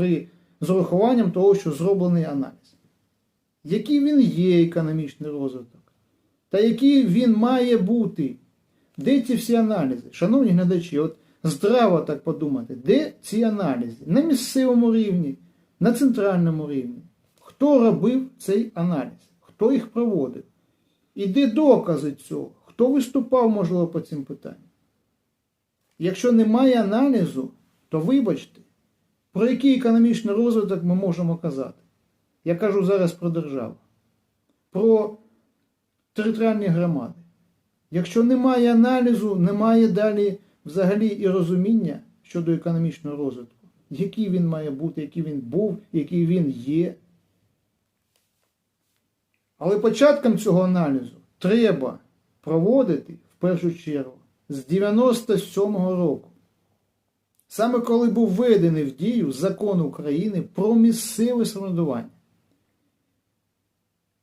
при з урахуванням того, що зроблений аналіз. Який він є економічний розвиток, та який він має бути. Де ці всі аналізи? Шановні глядачі, от здраво так подумати, де ці аналізи? На місцевому рівні, на центральному рівні. Хто робив цей аналіз? Хто їх проводив? І де докази цього? Хто виступав, можливо, по цим питанням? Якщо немає аналізу, то вибачте, про який економічний розвиток ми можемо казати? Я кажу зараз про державу, про територіальні громади. Якщо немає аналізу, немає далі взагалі і розуміння щодо економічного розвитку, який він має бути, який він був, який він є. Але початком цього аналізу треба проводити в першу чергу з 97-го року. Саме коли був введений в дію закон України про місцеве самоврядування,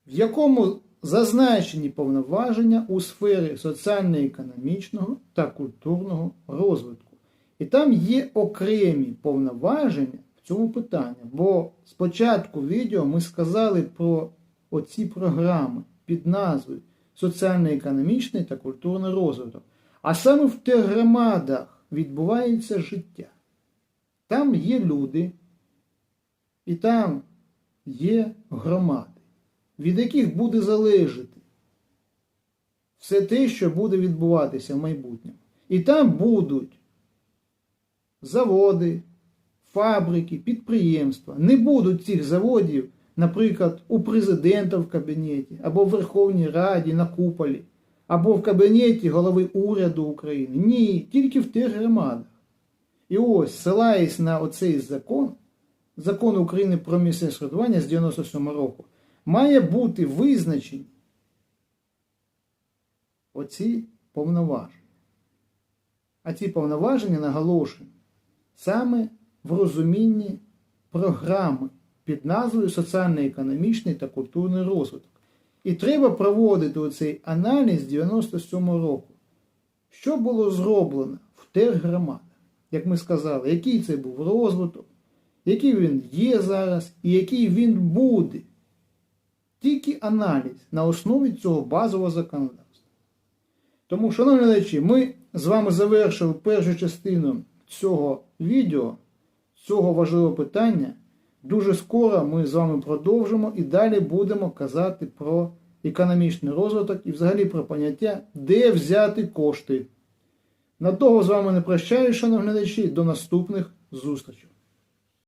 в якому зазначені повноваження у сфері соціально-економічного та культурного розвитку. І там є окремі повноваження в цьому питанні. Бо спочатку відео ми сказали про оці програми під назвою Соціально-економічний та культурний розвиток. А саме в тих громадах відбувається життя. Там є люди, і там є громади, від яких буде залежати все те, що буде відбуватися в майбутньому. І там будуть заводи, фабрики, підприємства. Не будуть цих заводів, наприклад, у президента в кабінеті, або в Верховній Раді на куполі, або в кабінеті голови уряду України. Ні, тільки в тих громадах. І ось, ссилаясь на оцей закон, закон України про місцеве самоврядування з 97 року, має бути визначені оці повноваження. А ці повноваження наголошені саме в розумінні програми під назвою Соціально-економічний та культурний розвиток. І треба проводити оцей аналіз 97 року. Що було зроблено в тих громадах? Як ми сказали, який це був розвиток, який він є зараз і який він буде. Тільки аналіз на основі цього базового законодавства. Тому, шановні глядачі, ми з вами завершили першу частину цього відео, цього важливого питання. Дуже скоро ми з вами продовжимо і далі будемо казати про економічний розвиток і взагалі про поняття, де взяти кошти. На того з вами не прощаю, шановні глядачі, до наступних зустрічей.